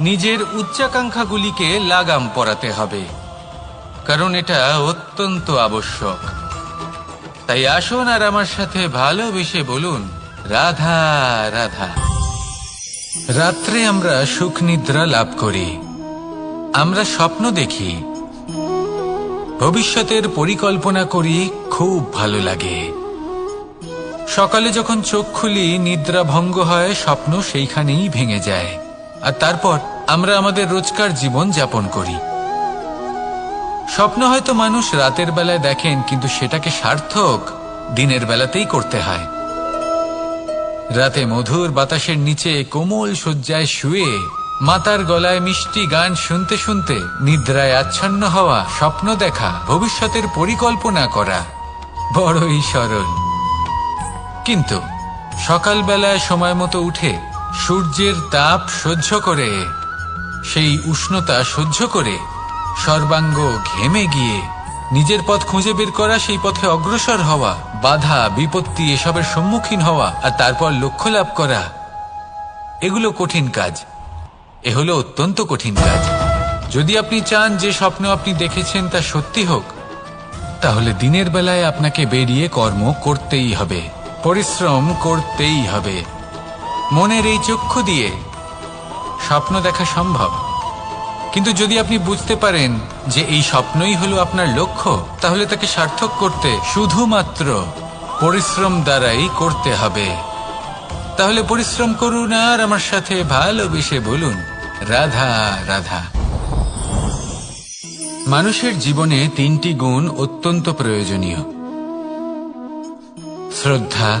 নিজের উচ্চাকাঙ্ক্ষাগুলিকে লাগাম পরাতে হবে, কারণ এটা অত্যন্ত আবশ্যক। তাই আসুন আর আমার সাথে ভালোবেসে বলুন, রাধা রাধা। রাত্রে আমরা সুখ নিদ্রা লাভ করি, আমরা স্বপ্ন দেখি, ভবিষ্যতের পরিকল্পনা করি, খুব ভালো লাগে। সকালে যখন চোখ খুলি, নিদ্রা ভঙ্গ হয়, স্বপ্ন সেইখানেই ভেঙে যায়। আর তারপর আমরা আমাদের রোজকার জীবন যাপন করি। স্বপ্ন হয়তো মানুষ রাতের বেলায় দেখেন, কিন্তু সেটাকে সার্থক দিনের বেলাতেই করতে হয়। রাতে মধুর বাতাসের নিচে কোমল শয্যায় শুয়ে মাতার গলায় মিষ্টি গান শুনতে শুনতে নিদ্রায় আচ্ছন্ন হওয়া, স্বপ্ন দেখা, ভবিষ্যতের পরিকল্পনা করা বড়ই সরল। কিন্তু সকালবেলায় সময় মতো উঠে সূর্যের তাপ সহ্য করে, সেই উষ্ণতা সহ্য করে, সর্বাঙ্গ ঘেমে গিয়ে নিজের পথ খুঁজে বের করা, সেই পথে অগ্রসর হওয়া, বাধা, বিপত্তি এসবের সম্মুখীন হওয়া আর তারপর লক্ষ্য লাভ করা, এগুলো কঠিন কাজ। এ হলো অত্যন্ত কঠিন কাজ। যদি আপনি চান যে স্বপ্ন আপনি দেখেছেন তা সত্যি হোক, তাহলে দিনের বেলায় আপনাকে বেরিয়ে কর্ম করতেই হবে, পরিশ্রম করতেই হবে। মনের এই চক্ষু দিয়ে স্বপ্ন দেখা সম্ভব। কিন্তু যদি আপনি বুঝতে পারেন যে এই স্বপ্নই হলো আপনার লক্ষ্য, তাহলে তাকে সার্থক করতে শুধুমাত্র পরিশ্রম দ্বারাই করতে হবে। তাহলে পরিশ্রম করুন আর আমার সাথে ভালোবেসে বলুন, রাধা রাধা। মানুষের জীবনে তিনটি গুণ অত্যন্ত প্রয়োজনীয়। শ্রদ্ধা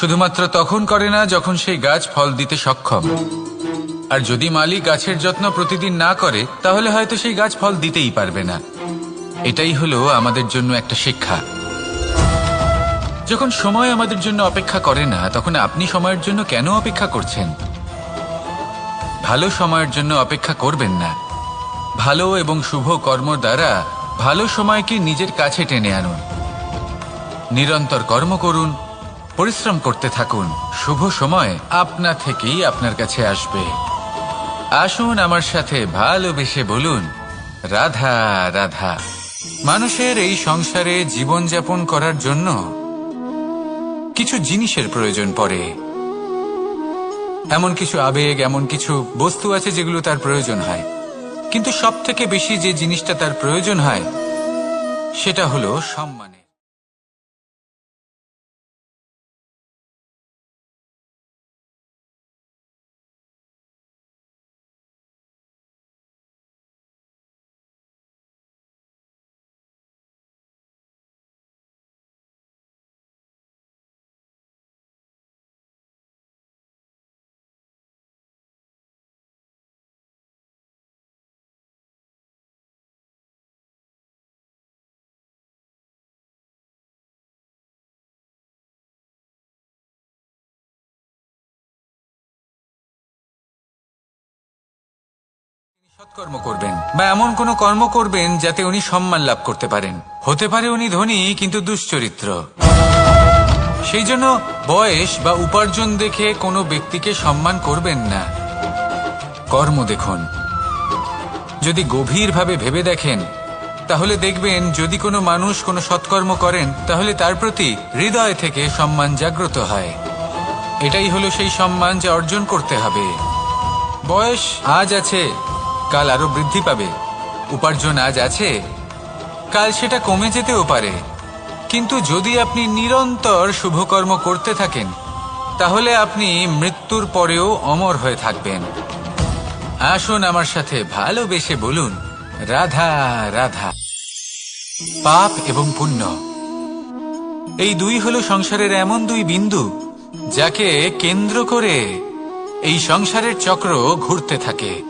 শুধুমাত্র তখন করে না, যখন সেই গাছ ফল দিতে সক্ষম। আর যদি মালিক গাছের যত্ন প্রতিদিন না করে, তাহলে হয়তো সেই গাছ ফল দিতেই পারবে না। এটাই হলো আমাদের জন্য একটা শিক্ষা। যখন সময় আমাদের জন্য অপেক্ষা করে না, তখন আপনি সময়ের জন্য কেন অপেক্ষা করছেন? ভালো সময়ের জন্য অপেক্ষা করবেন না। ভালো এবং শুভ কর্ম দ্বারা ভালো সময়কে নিজের কাছে টেনে আনুন। নিরন্তর কর্ম করুন পরিশ্রম করতে থাকুন। শুভ সময় আপনা থেকেই আপনার কাছে আসবে। আসুন আমার সাথে ভালোবেসে বলুন, রাধা রাধা। মানুষের এই সংসারে জীবনযাপন করার জন্য কিছু জিনিসের প্রয়োজন পড়ে। এমন কিছু আবেগ, এমন কিছু বস্তু আছে যেগুলো তার প্রয়োজন হয়। কিন্তু সব থেকে বেশি যে জিনিসটা তার প্রয়োজন হয়, সেটা হলো সম্মানের। সৎকর্ম করবেন বা এমন কোনো কর্ম করবেন যাতে উনি সম্মান লাভ করতে পারেন। হতে পারে উনি ধনী, কিন্তু দুশ্চরিত্র। সেই জন্য বয়স বা উপার্জন দেখে কোনো ব্যক্তিকে সম্মান করবেন না। কর্ম দেখুন। যদি গভীরভাবে ভেবে দেখেন, তাহলে দেখবেন যদি কোনো মানুষ কোনো সৎকর্ম করেন, তাহলে তার প্রতি হৃদয় থেকে সম্মান জাগ্রত হয়। এটাই হলো সেই সম্মান যা অর্জন করতে হবে। বয়স আজ আছে কাল আরও বৃদ্ধি পাবে। উপার্জন আজ আছে, কাল সেটা কমে যেতেও পারে। কিন্তু যদি আপনি নিরন্তর শুভকর্ম করতে থাকেন, তাহলে আপনি মৃত্যুর পরেও অমর হয়ে থাকবেন। আসুন আমার সাথে ভালোবেসে বলুন, রাধা রাধা। পাপ এবং পুণ্য। এই দুই হলো সংসারের এমন দুই বিন্দু, যাকে কেন্দ্র করে এই সংসারের চক্র ঘুরতে থাকে।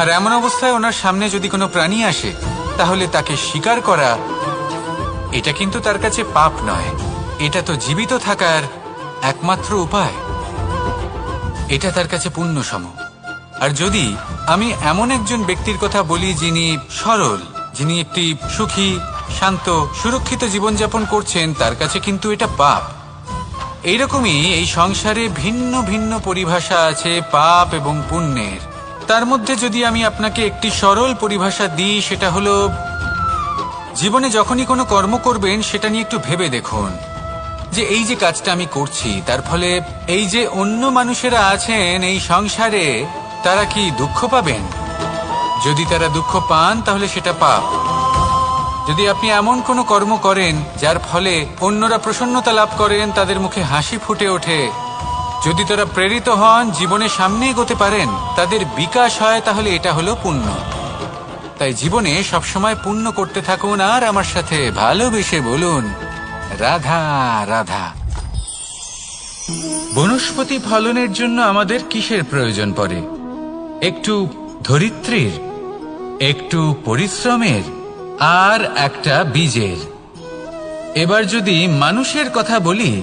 আর এমন অবস্থায় ওনার সামনে যদি কোনো প্রাণী আসে, তাহলে তাকে শিকার করা, এটা কিন্তু তার কাছে পাপ নয়। এটা তো জীবিত থাকার একমাত্র উপায়। এটা তার কাছে পুণ্য সম আর যদি আমি এমন একজন ব্যক্তির কথা বলি যিনি সরল, যিনি একটি সুখী, শান্ত, সুরক্ষিত জীবনযাপন করছেন, তার কাছে কিন্তু এটা পাপ। এইরকমই এই সংসারে ভিন্ন ভিন্ন পরিভাষা আছে পাপ এবং পুণ্যের। তার মধ্যে যদি আমি আপনাকে একটি সরল পরিভাষা দিই, সেটা হলো, জীবনে যখনই কোনো কর্ম করবেন, সেটা নিয়ে একটু ভেবে দেখুন যে এই যে কাজটা আমি করছি, তার ফলে এই যে অন্য মানুষেরা আছেন, এই সংসারে তারা কি দুঃখ পাবেন? যদি তারা দুঃখ পান, তাহলে সেটা পাপ। যদি আপনি এমন কোনো কর্ম করেন, যার ফলে অন্যরা প্রসন্নতা লাভ করেন, তাদের মুখে হাসি ফুটে ওঠে যদি তারা প্রেরিত হন, জীবনে সামনে এগোতে পারেন, তাদের বিকাশ হয়, তাহলে এটা হলো পুণ্য। তাই জীবনে সবসময় পুণ্য করতে থাকুন আর আমার সাথে ভালোবেসে বলুন, রাধা রাধা। বনস্পতি ফলনের জন্য আমাদের কিসের প্রয়োজন পড়ে? একটু ধরিত্রীর, একটু পরিশ্রমের, আর একটা বীজের। এবার যদি মানুষের কথা বলি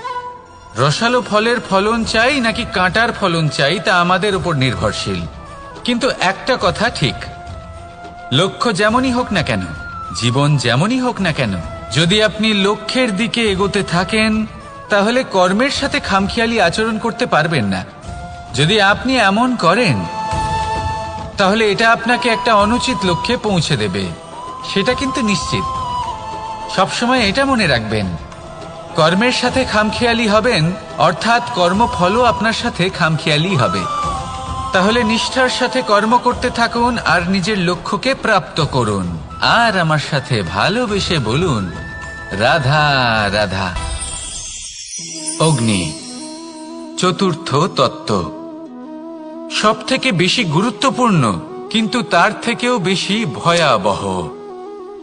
রসালো ফলের ফলন চাই নাকি কাঁটার ফলন চাই তা আমাদের উপর নির্ভরশীল। কিন্তু একটা কথা ঠিক। লক্ষ্য যেমনই হোক না কেন, জীবন যেমনই হোক না কেন, যদি আপনি লক্ষ্যের দিকে এগোতে থাকেন, তাহলে কর্মের সাথে খামখেয়ালি আচরণ করতে পারবেন না। যদি আপনি এমন করেন, তাহলে এটা আপনাকে একটা অনুচিত লক্ষ্যে পৌঁছে দেবে। সেটা কিন্তু নিশ্চিত। সবসময় এটা মনে রাখবেন। কর্মের সাথে খামখেয়ালি হবেন, অর্থাৎ কর্মফলও আপনার সাথে খামখেয়ালি হবে। তাহলে নিষ্ঠার সাথে কর্ম করতে থাকুন আর নিজের লক্ষ্যকে প্রাপ্ত করুন। আর আমার সাথে ভালোবেসে বলুন, রাধা রাধা। অগ্নি, চতুর্থ তত্ত্ব। সব থেকে বেশি গুরুত্বপূর্ণ, কিন্তু তার থেকেও বেশি ভয়াবহ।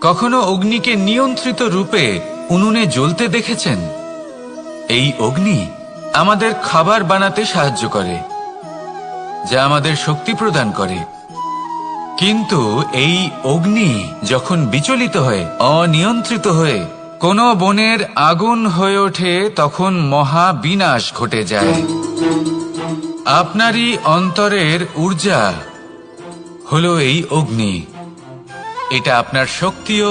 কখনো অগ্নিকে নিয়ন্ত্রিত রূপে উনুনে জ্বলতে দেখেছেন? এই অগ্নি আমাদের খাবার বানাতে সাহায্য করে, যা আমাদের শক্তি প্রদান করে। কিন্তু এই অগ্নি যখন বিচলিত হয়ে, অনিয়ন্ত্রিত হয়ে, কোনো বনের আগুন হয়ে ওঠে, তখন মহা বিনাশ ঘটে যায়। আপনারই অন্তরের ঊর্জা হলো এই অগ্নি। এটা আপনার শক্তিও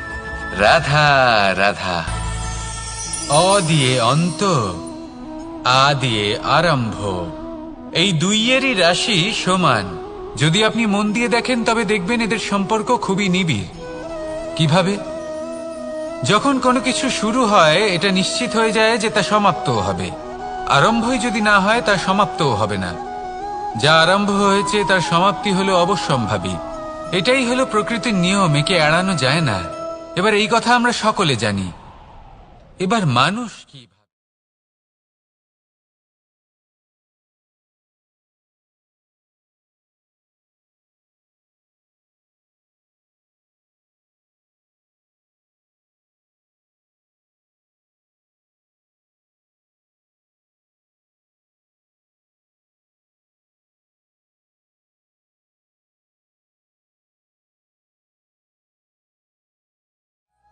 রাধা রাধা। অ দিয়ে অন্ত, আ দিয়ে আরম্ভ। এই দুইয়েরই রাশি সমান। যদি আপনি মন দিয়ে দেখেন, তবে দেখবেন এদের সম্পর্ক খুবই নিবিড়। কীভাবে? যখন কোনো কিছু শুরু হয়, এটা নিশ্চিত হয়ে যায় যে তা সমাপ্তও হবে। আরম্ভই যদি না হয়, তা সমাপ্তও হবে না। যা আরম্ভ হয়েছে, তার সমাপ্তি হলো অবশ্যম্ভাবী। এটাই হলো প্রকৃতির নিয়ম, একে এড়ানো যায় না। এবার এই কথা আমরা সকলে জানি। এবার মানুষ কি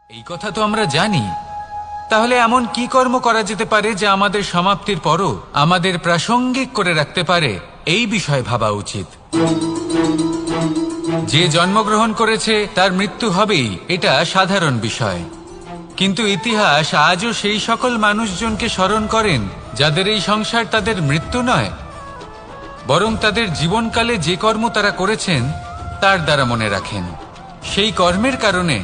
এই কথা তো আমরা জানি। তাহলে এমন কি কর্ম করা যেতে পারে যা আমাদের সমাপ্তির পরও আমাদের প্রাসঙ্গিক করে রাখতে পারে? এই বিষয়ে ভাবা উচিত। যে জন্মগ্রহণ করেছে, তার মৃত্যু হবেই, এটা সাধারণ বিষয়। কিন্তু ইতিহাস আজও সেই সকল মানুষজনকে স্মরণ করেন, যাদের এই সংসার তাদের মৃত্যু নয়, বরং তাদের জীবনকালে যে কর্ম তারা করেছেন, তার দ্বারা মনে রাখেন। সেই কর্মের কারণে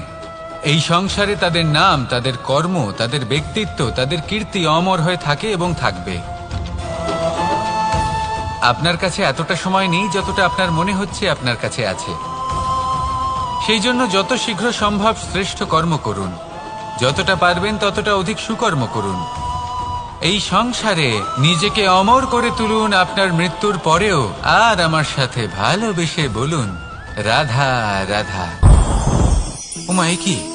এই সংসারে তাদের নাম, তাদের কর্ম, তাদের ব্যক্তিত্ব, তাদের কীর্তি অমর হয়ে থাকে এবং থাকবে। আপনার কাছে এতটা সময় নেই যতটা আপনার মনে হচ্ছে আপনার কাছে আছে। সেই জন্য যত শীঘ্র সম্ভব শ্রেষ্ঠ কর্ম করুন। যতটা পারবেন ততটা অধিক সুকর্ম করুন। এই সংসারে নিজেকে অমর করে তুলুন আপনার মৃত্যুর পরেও। আর আমার সাথে ভালোবেসে বলুন, রাধা রাধা। উমা, এ কি?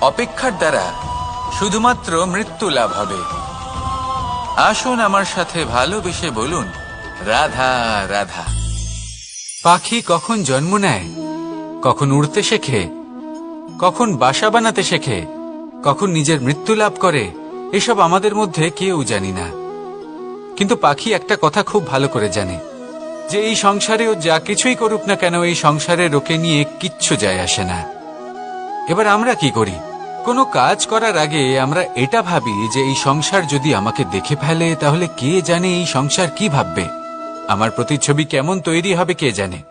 অপেক্ষার দ্বারা শুধুমাত্র মৃত্যু লাভ হবে। আসুন আমার সাথে ভালোবেসে বলুন, রাধা রাধা। পাখি কখন জন্ম নেয়? কখন উড়তে শেখে? কখন বাসা বানাতে শেখে? কখন নিজের মৃত্যু লাভ করে? এসব আমাদের মধ্যে কেউ জানি না। কিন্তু পাখি একটা কথা খুব ভালো করে জানে, যে এই সংসারে ও যা কিছুই করুক না কেন, এই সংসারে রোকে নিয়ে কিচ্ছু যায় আসে না। এবার আমরা কি করি? কোনো কাজ করার আগে আমরা এটা ভাবি যে এই সংসার যদি আমাকে দেখে ফেলে, তাহলে কে জানে এই সংসার কি ভাববে? আমার প্রতিচ্ছবি কেমন তৈরি হবে কে জানে?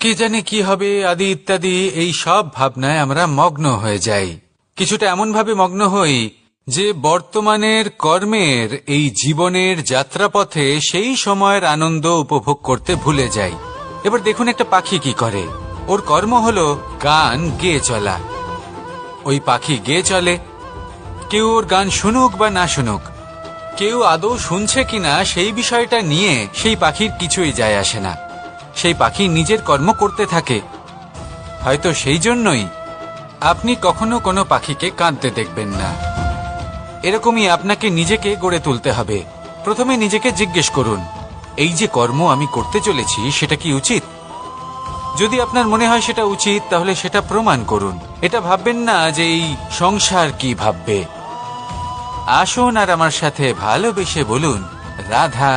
কে জানে কি হবে, আদি ইত্যাদি, এই সব ভাবনায় আমরা মগ্ন হয়ে যাই। কিছুটা এমন ভাবে মগ্ন হই যে বর্তমানের কর্মের, এই জীবনের যাত্রাপথে সেই সময়ের আনন্দ উপভোগ করতে ভুলে যাই। এবার দেখুন একটা পাখি কি করে। ওর কর্ম হলো গান গেয়ে চলা। ওই পাখি গেয়ে চলে, কেউ ওর গান শুনুক বা না শুনুক, কেউ আদৌ শুনছে কিনা সেই বিষয়টা নিয়ে সেই পাখির কিছুই যায় আসে না। সেই পাখি নিজের কর্ম করতে থাকে। হয়তো সেই জন্যই আপনি কখনো কোনো পাখিকে কাঁদতে দেখবেন না। এরকমই আপনাকে নিজেকে গড়ে তুলতে হবে। প্রথমে নিজেকে জিজ্ঞেস করুন, এই যে কর্ম আমি করতে চলেছি, সেটা কি উচিত? যদি আপনার মনে হয় সেটা উচিত, তাহলে সেটা প্রমাণ করুন। এটা ভাববেন না যে এই সংসার কি ভাববে। আসুন আর আমার সাথে ভালোবেসে বলুন, রাধা